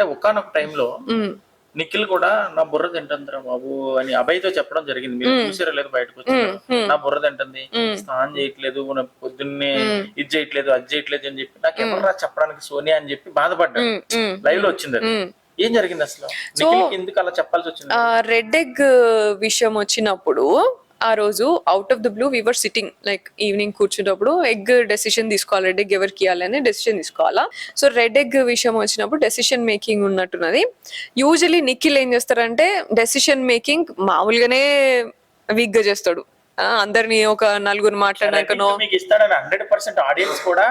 అంటే ఒకానొక టైంలో నిఖిల్ కూడా నా బుర్ర తింటుందిరా బాబు అని అభయ్తో చెప్పడం జరిగింది. మీరు చూసారో లేదు బయటకు వచ్చి నా బుర్ర తింటుంది. స్నానం చేయట్లేదు పొద్దున్నే ఇది చేయట్లేదు అది చేయట్లేదు అని చెప్పి నాకు ఎవరు చెప్పడానికి సోనియా అని చెప్పి బాధపడ్డాను లైవ్లో వచ్చింది అది. ఏం జరిగింది అసలు? ఎందుకు అలా చెప్పాల్సి వచ్చింది? రెడ్ ఎగ్ విషయం వచ్చినప్పుడు ఆ రోజు out of the blue we were sitting like evening కూర్చున్నప్పుడు ఎగ్ డెసిషన్ తీసుకోవాలి రెడ్ ఎగ్ ఎవరికి ఇవ్వాలని డెసిషన్ తీసుకోవాలా. సో రెడ్ ఎగ్ విషయం వచ్చినప్పుడు డెసిషన్ మేకింగ్ ఉన్నట్టున్నది. యూజువలీ నిఖిల్ ఏం చేస్తారంటే డెసిషన్ మేకింగ్ మామూలుగానే వీక్గా చేస్తాడు. అందరినీ ఒక నలుగురు ఇస్తాడని హండ్రెడ్ పర్సెంట్ ఆడియన్స్ కూడా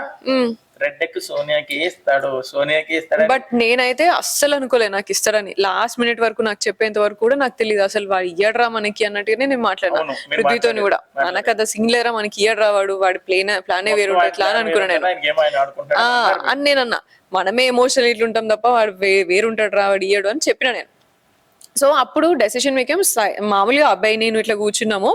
సోనియాకి ఇస్తాడు సోనియాకి ఇస్తాడు బట్ నేనైతే అస్సలు అనుకోలే నాకు ఇస్తాడని. లాస్ట్ మినిట్ వరకు నాకు చెప్పేంత వరకు కూడా నాకు తెలియదు అసలు వాడు ఇయ్యడరా మనకి అన్నట్టుగానే నేను మాట్లాడినా. పృథ్వీతోని కూడా. మనకు అంత సింగిలేరా మనకి ఇయ్యడరా వాడు? వాడి ప్లేన్ ప్లానే వేరు ఇట్లా అని అనుకున్నా నేను. గేమ్ ఆయన ఆడుకుంటాడు ఆ, అని నేను అన్నా మనమే ఎమోషనల్ ఇట్లుంటాం తప్ప వాడు వేరుంటాడు రా వాడు ఇయ్యడు అని చెప్పిన నేను. సో అప్పుడు డెసిషన్ మేకేం మామూలుగా అబ్బాయి నేను ఇట్లా కూర్చున్నాము.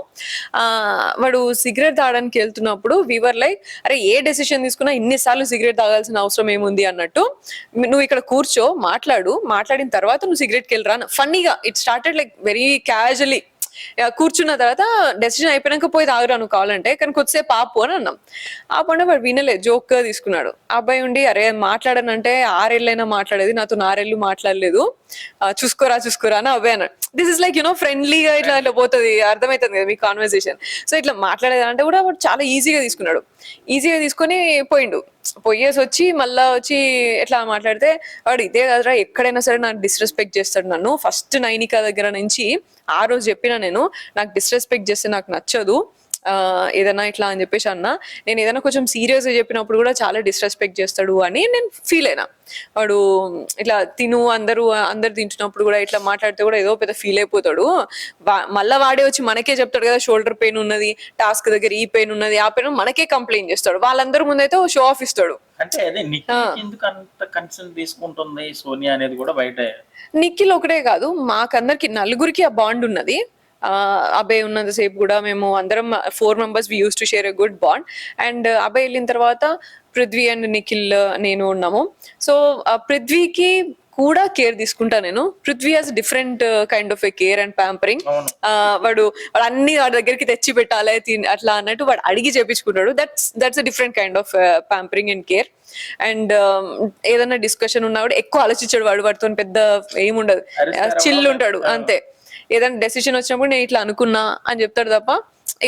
వాడు సిగరెట్ తాగడానికి వెళ్తున్నప్పుడు వీవర్ లైక్ అరే ఏ డెసిషన్ తీసుకున్నా ఇన్నిసార్లు సిగరెట్ తాగాల్సిన అవసరం ఏముంది? అన్నట్టు. నువ్వు ఇక్కడ కూర్చో మాట్లాడు మాట్లాడిన తర్వాత నువ్వు సిగరెట్కి వెళ్ళరా? ఫన్నీగా it started like very casually కూర్చున్న తర్వాత డెసిషన్ అయిపోయినాక పోయి తాగురా నువ్వు కావాలంటే కానీ కొద్దిసేపు ఆపు అని అన్నాం. ఆపంటే వాడు వినలే జోక్గా తీసుకున్నాడు. ఆ అబ్బాయి ఉండి అరే మాట్లాడనంటే ఆరేళ్ళైనా మాట్లాడేది నాతో ఆరేళ్ళు మాట్లాడలేదు. చూసుకోరా చూసుకోరా అని అబ్బాయి అన్నాడు. దిస్ ఇస్ లైక్ యునో ఫ్రెండ్లీగా ఇట్లా ఇట్లా పోతుంది అర్థమవుతుంది కదా మీ కాన్వర్సేషన్ సో ఇట్లా మాట్లాడేది అంటే కూడా వాడు చాలా ఈజీగా తీసుకున్నాడు. ఈజీగా తీసుకొని పోయిండు. పోయేసి వచ్చి మళ్ళా వచ్చి ఎట్లా మాట్లాడితే వాడు ఇదే కదరా ఎక్కడైనా సరే నాకు డిస్రెస్పెక్ట్ చేస్తాడు నన్ను. ఫస్ట్ నైనిక దగ్గర నుంచి ఆ రోజు చెప్పిన నేను నాకు డిస్రెస్పెక్ట్ చేస్తే నాకు నచ్చదు. ఏదైనా ఇట్లా అని చెప్పేసి అన్న. నేను ఏదైనా కొంచెం సీరియస్గా చెప్పినప్పుడు కూడా చాలా డిస్రెస్పెక్ట్ చేస్తాడు అని నేను ఫీల్ అయినా. వాడు ఇట్లా తిను అందరూ అందరు తింటున్నప్పుడు కూడా ఇట్లా మాట్లాడితే కూడా ఏదో పెద్ద ఫీల్ అయిపోతాడు. మళ్ళా వాడే వచ్చి మనకే చెప్తాడు కదా షోల్డర్ పెయిన్ ఉన్నది టాస్క్ దగ్గర ఈ పెయిన్ ఉన్నది ఆ పెయిన్ మనకే కంప్లైంట్ చేస్తాడు. వాళ్ళందరి ముందైతే షో ఆఫ్ ఇస్తాడు. అంటే అదే నిఖిల్ ఎందుకు అంత కన్సర్న్ తీసుకుంటుంది సోనియా అనేది కూడా బయట? నిఖిల్ ఒకటే కాదు మాకందరికి నలుగురికి ఆ బాండ్ ఉన్నది. అభయ్ ఉన్నంతసేపు కూడా మేము అందరం four members we use to share a good bond and Abhay వెళ్ళిన తర్వాత పృథ్వీ అండ్ నిఖిల్ నేను ఉన్నాము. సో పృథ్వీకి కూడా కేర్ తీసుకుంటా నేను. Prithvi has different kind of a care and pampering వాడు వాడు అన్ని వాడి దగ్గరికి తెచ్చి పెట్టాలి తిన్- అట్లా అన్నట్టు వాడు అడిగి చేపించుకుంటాడు. That's that's a different kind of pampering and care and ఏదైనా డిస్కషన్ ఉన్నా కూడా ఎక్కువ ఆలోచించాడు వాడు. వాడితో పెద్ద ఏముండదు. అరిస్తారా చిల్ బాగా? ఉంటాడు. అంతే. ఏదైనా డెసిషన్ వచ్చినప్పుడు నేను ఇట్లా అనుకున్నా అని చెప్తాడు తప్ప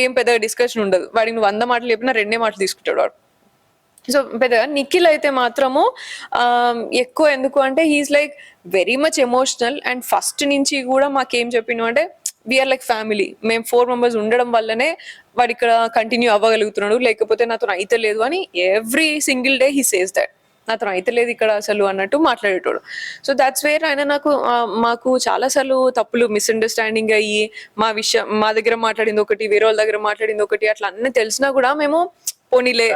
ఏం పెద్దగా డిస్కషన్ ఉండదు. వాడికి నువ్వు వంద మాటలు చెప్పినా రెండే మాటలు తీసుకుంటాడు వాడు. సో పెద్దగా నిఖిల్ అయితే మాత్రము ఎక్కువ ఎందుకు అంటే he is like very much emotional and first నుంచి కూడా మాకేం చెప్పిండు అంటే వీఆర్ లైక్ ఫ్యామిలీ మేము ఫోర్ మెంబర్స్ ఉండడం వల్లనే వాడు ఇక్కడ కంటిన్యూ అవ్వగలుగుతున్నాడు. లేకపోతే నాతో అయితే లేదు అని every single day he says that నాతో అయితే లేదు ఇక్కడ అసలు అన్నట్టు మాట్లాడేటోడు. సో దాట్స్ వేర్ ఆయన నాకు మాకు చాలాసార్లు తప్పులు మిస్అండర్స్టాండింగ్ అయ్యి మా విషయం మా దగ్గర మాట్లాడింది ఒకటి వేరే వాళ్ళ దగ్గర మాట్లాడింది ఒకటి అట్లా అన్ని తెలిసినా కూడా మేము పోనీలే.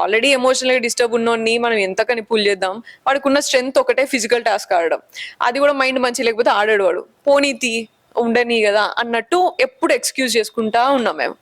ఆల్రెడీ ఎమోషనల్గా డిస్టర్బ్ ఉన్నోడిని మనం ఎంతకని పుల్ చేద్దాం. వాడికి ఉన్న స్ట్రెంత్ ఒకటే ఫిజికల్ టాస్క్ ఆడడం. అది కూడా మైండ్ మంచి లేకపోతే ఆడాడు వాడు పోనీ తీ ఉండని కదా అన్నట్టు ఎప్పుడు ఎక్స్క్యూజ్ చేసుకుంటా ఉన్నాం మేము.